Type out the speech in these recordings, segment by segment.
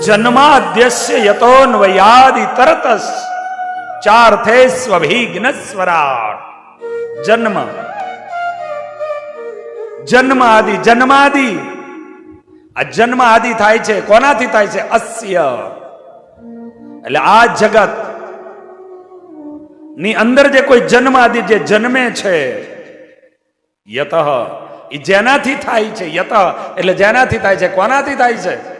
જન્માદ્યસ્ય યતોન્વયાદિ તરતસ ચાર્થે સ્વભિઘ્ન સ્વરાટ જન્મ જન્મ આદિ જન્માદિ આ જન્મ આદિ થાય છે કોનાથી થાય છે અસ્ય એટલે આ જગતની અંદર જે કોઈ જન્મ આદિ જે જન્મે છે, યત. જેનાથી થાય છે, યત. એટલે જેનાથી થાય છે, કોનાથી થાય છે?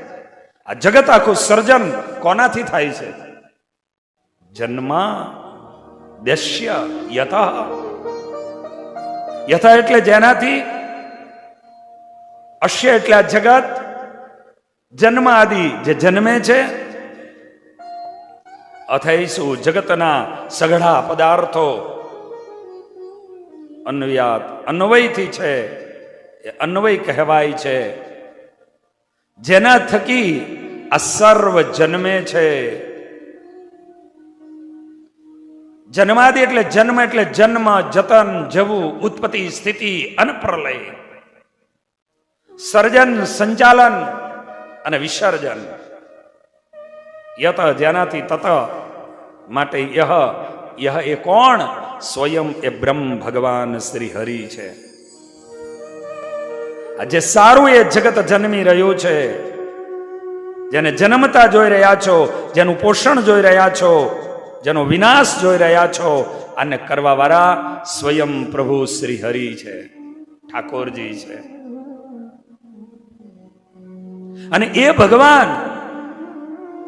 આ જગત આખું સર્જન કોનાથી થાય છે? જન્મ દેશ્ય યથા યથા એટલે જેનાથી, અશ્ય એટલે આ જગત જન્મ આદિ જે જન્મે છે, અથૈસુ જગતના સઘળા પદાર્થો, અન્વયાત અન્વયથી છે, એ અન્વય કહેવાય છે. જેના થકી આ સર્વ જન્મે છે. જન્માદિ એટલે જન્મ એટલે જન્મ, જતન, જવું, ઉત્પત્તિ, સ્થિતિ અને પ્રલય. સર્જન, સંચાલન અને વિસર્જન. યત જેનાથી તત માટે યહ યહ એ કોણ? સ્વયં એ બ્રહ્મ ભગવાન શ્રી હરિ છે. જે સારું એ જગત જન્મી રહ્યું છે, જેને જન્મતા જોઈ રહ્યા છો, જેનું પોષણ જોઈ રહ્યા છો, જેનો વિનાશ જોઈ રહ્યા છો અને કરવાવાળા સ્વયં પ્રભુ શ્રી હરિ છે, ઠાકોરજી છે. અને એ ભગવાન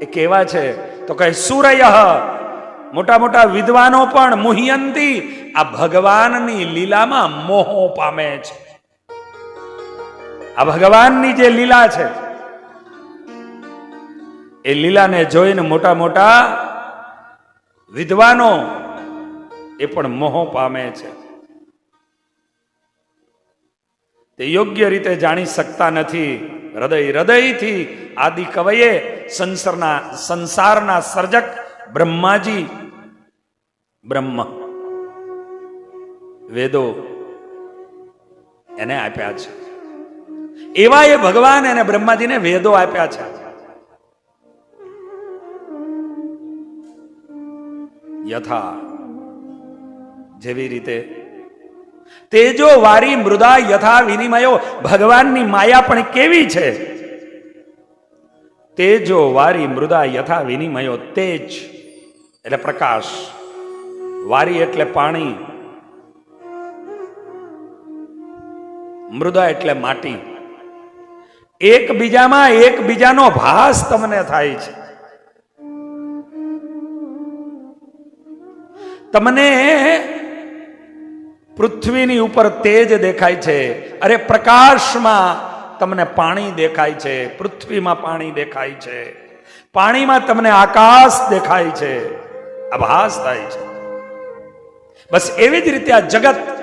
એ કેવા છે? તો કહે, સુરય. મોટા મોટા વિદ્વાનો પણ મુહ્યંતી આ ભગવાનની લીલામાં મોહો પામે છે. આ ભગવાનની જે લીલા છે, એ લીલાને જોઈને મોટા મોટા વિદ્વાનો એ પણ મોહ પામે છે. તે યોગ્ય રીતે જાણી શકતા નથી. હૃદય હૃદયથી આદિ કવયે સંસારના સંસારના સર્જક બ્રહ્માજી, બ્રહ્મ વેદો એને આપ્યા છે. એવા એ ભગવાન અને બ્રહ્માજીને વેદો આપ્યા છે. યથા. જેવી રીતે તેજો વારી મૃદા યથા વિનિમયો, ભગવાનની માયા પણ કેવી છે? તેજો વારી મૃદા યથા વિનિમયો, તેજ એટલે પ્રકાશ. વારી એટલે પાણી. મૃદા એટલે માટી. એકબીજામાં એકબીજાનો ભાસ તમને થાય છે. તમને પૃથ્વીની ઉપર તેજ દેખાય છે. અરે પ્રકાશમાં તમને પાણી દેખાય છે. પૃથ્વીમાં પાણી દેખાય છે. પાણીમાં તમને આકાશ દેખાય છે. આભાસ થાય છે. બસ એવી જ રીતે આ જગત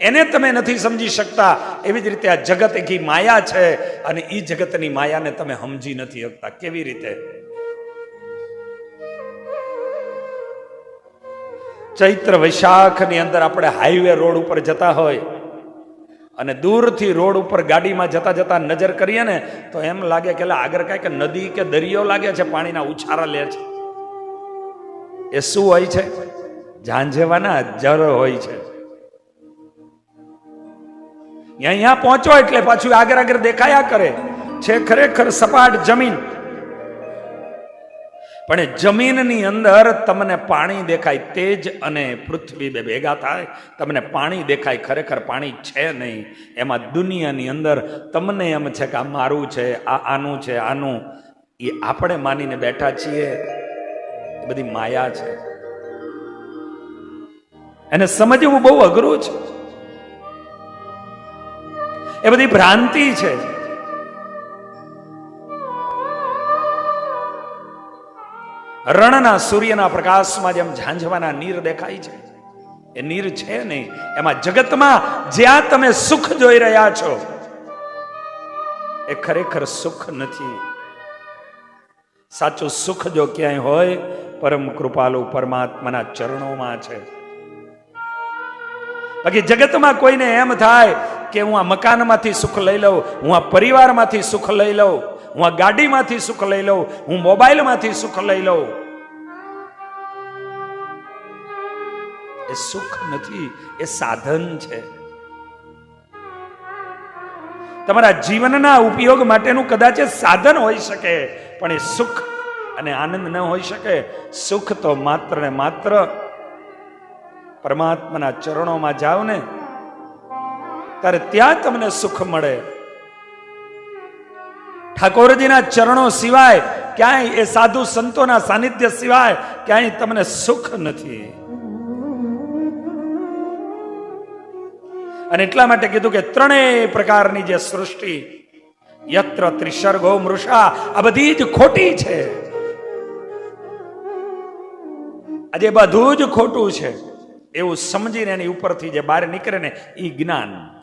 એને તમે નથી સમજી શકતા. એવી જ રીતે આ જગત એકી માયા છે અને એ જગતની માયાને તમે સમજી નથી શકતા. કેવી રીતે? ચૈત્ર વૈશાખની અંદર આપણે હાઈવે રોડ ઉપર જતા હોય અને દૂરથી રોડ ઉપર ગાડીમાં જતા જતા નજર કરીએ ને, તો એમ લાગે કે આગળ કાંઈક નદી કે દરિયો લાગે છે, પાણીના ઉછારા લે છે. એ શું હોય છે? ઝાંઝેવાના જર હોય છે. અહીંયા પહોંચો એટલે પાછું આગળ આગળ દેખાયા કરે. છે ખરેખર સપાટ જમીન. પણ જમીનની અંદર તમને પાણી દેખાય તેજ અને પૃથ્વી બે ભેગા થાય. તમને પાણી દેખાય ખરેખર પાણી છે નહીં. એમાં દુનિયાની અંદર તમને એમ છે કે આ મારું છે, આ આનું છે, આનું. એ આપણે માનીને બેઠા છીએ. બધી માયા છે. એને સમજવું બહુ અઘરું છે. એ બધી ભ્રાંતિ છે. રણના સૂર્યના પ્રકાશમાં જેમ ઝાંઝવાના નીર દેખાય છે. એ નીર છે નહીં. એમાં જગતમાં જ્યાં તમે સુખ જોઈ રહ્યા છો, એ ખરેખર સુખ નથી. સાચું સુખ જો ક્યાંય હોય, પરમ કૃપાલુ પરમાત્માના ચરણોમાં છે. બાકી જગતમાં કોઈને એમ થાય કે હું આ મકાનમાંથી સુખ લઈ લઉં, હું આ પરિવારમાંથી સુખ લઈ લઉં, હું આ ગાડીમાંથી સુખ લઈ લઉં, હું મોબાઈલમાંથી સુખ લઈ લઉં. એ સુખ નથી, એ સાધન છે. તમારા જીવનના ઉપયોગ માટેનું કદાચ સાધન હોઈ શકે, પણ એ સુખ અને આનંદ ન હોઈ શકે. સુખ તો માત્ર ને માત્ર પરમાત્માના ચરણોમાં જાઓ ને ત્યારે ત્યાં તમને સુખ મળે. ઠાકોરજીના ચરણો સિવાય ક્યાંય એ સાધુ સંતોના સાનિધ્ય સિવાય ક્યાંય તમને સુખ નથી. અને એટલા માટે કીધું કે ત્રણેય પ્રકારની જે સૃષ્ટિ, યત્ર, ત્રિસર્ગો મૃષા આ બધી જ ખોટી છે. આજે બધું જ ખોટું છે. એવું સમજીને એની ઉપરથી જે બહાર નીકળે ને એ જ્ઞાન.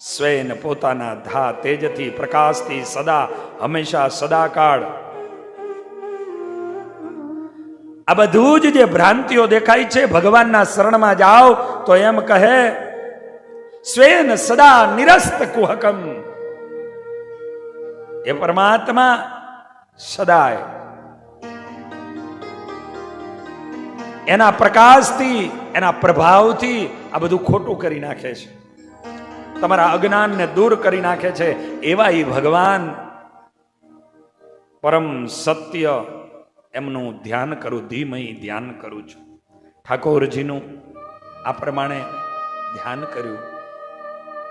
સ્વયં પોતાના ધા તેજથી પ્રકાશથી સદા હંમેશા સદાકાળ. આ બધું જ જે ભ્રાંતિઓ દેખાય છે, ભગવાનના શરણમાં જાઓ તો એમ કહે સ્વયં સદા નિરસ્ત કુહકમ. એ પરમાત્મા સદાય. એના પ્રકાશથી, એના પ્રભાવથી આ બધું ખોટું કરી નાખે છે. તમારા અજ્ઞાનને દૂર કરી નાખે છે, એવા એ ભગવાન પરમ સત્ય એમનું ધ્યાન કરું, ધીમય ધ્યાન કરું છું. ઠાકોરજીનું આ પ્રમાણે ધ્યાન કર્યું.